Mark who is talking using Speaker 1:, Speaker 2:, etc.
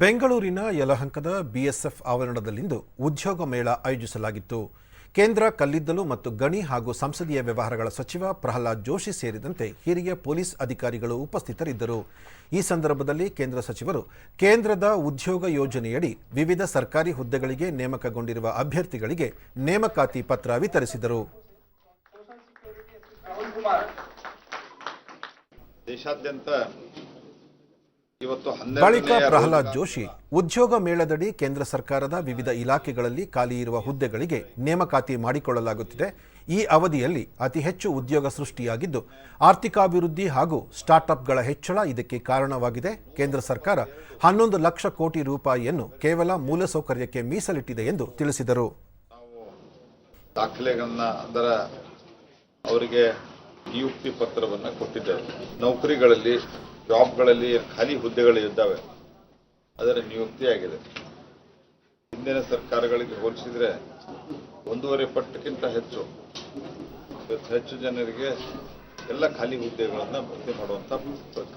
Speaker 1: ಬೆಂಗಳೂರಿನ ಯಲಹಂಕದ ಬಿಎಸ್ಎಫ್ ಆವರಣದಲ್ಲಿಂದು ಉದ್ಯೋಗ ಮೇಳ ಆಯೋಜಿಸಲಾಗಿತ್ತು. ಕೇಂದ್ರ ಕಲ್ಲಿದ್ದಲು ಮತ್ತು ಗಣಿ ಹಾಗೂ ಸಂಸದೀಯ ವ್ಯವಹಾರಗಳ ಸಚಿವ ಪ್ರಹ್ಲಾದ್ ಜೋಶಿ ಸೇರಿದಂತೆ ಹಿರಿಯ ಪೊಲೀಸ್ ಅಧಿಕಾರಿಗಳು ಉಪಸ್ಥಿತರಿದ್ದರು. ಈ ಸಂದರ್ಭದಲ್ಲಿ ಕೇಂದ್ರ ಸಚಿವರು ಕೇಂದ್ರದ ಉದ್ಯೋಗ ಯೋಜನೆಯಡಿ ವಿವಿಧ ಸರ್ಕಾರಿ ಹುದ್ದೆಗಳಿಗೆ ನೇಮಕಗೊಂಡಿರುವ ಅಭ್ಯರ್ಥಿಗಳಿಗೆ ನೇಮಕಾತಿ ಪತ್ರ ವಿತರಿಸಿದರು.
Speaker 2: ದೇಶಾದ್ಯಂತ
Speaker 1: ಬಳಿಕ ಪ್ರಹ್ಲಾದ್ ಜೋಶಿ ಉದ್ಯೋಗ ಮೇಳದಡಿ ಕೇಂದ್ರ ಸರ್ಕಾರದ ವಿವಿಧ ಇಲಾಖೆಗಳಲ್ಲಿ ಖಾಲಿ ಇರುವ ಹುದ್ದೆಗಳಿಗೆ ನೇಮಕಾತಿ ಮಾಡಿಕೊಳ್ಳಲಾಗುತ್ತಿದೆ. ಈ ಅವಧಿಯಲ್ಲಿ ಅತಿ ಹೆಚ್ಚು ಉದ್ಯೋಗ ಸೃಷ್ಟಿಯಾಗಿದ್ದು ಆರ್ಥಿಕಾಭಿವೃದ್ಧಿ ಹಾಗೂ ಸ್ಟಾರ್ಟ್ಅಪ್ಗಳ ಹೆಚ್ಚಳ ಇದಕ್ಕೆ ಕಾರಣವಾಗಿದೆ. ಕೇಂದ್ರ ಸರ್ಕಾರ ಹನ್ನೊಂದು ಲಕ್ಷ ಕೋಟಿ ರೂಪಾಯಿಯನ್ನು ಕೇವಲ ಮೂಲಸೌಕರ್ಯಕ್ಕೆ ಮೀಸಲಿಟ್ಟಿದೆ ಎಂದು ತಿಳಿಸಿದರು.
Speaker 2: ಅವರಿಗೆ ನಿಯುಕ್ತಿ ಪತ್ರವನ್ನು ಕೊಟ್ಟಿದ್ದೇವೆ. ನೌಕರಿಗಳಲ್ಲಿ ಜಾಬ್ಗಳಲ್ಲಿ ಖಾಲಿ ಹುದ್ದೆಗಳು ಇದ್ದಾವೆ. ಅದರ ನಿಯುಕ್ತಿಯಾಗಿದೆ. ಹಿಂದಿನ ಸರ್ಕಾರಗಳಿಗೆ ಹೋಲಿಸಿದರೆ ಒಂದೂವರೆ ಪಟ್ಟಕ್ಕಿಂತ ಹೆಚ್ಚು. ಹೆಚ್ಚು ಜನರಿಗೆ ಎಲ್ಲ ಖಾಲಿ ಹುದ್ದೆಗಳನ್ನು ಭರ್ತಿ ಪ್ರಕ್ರಿಯೆ.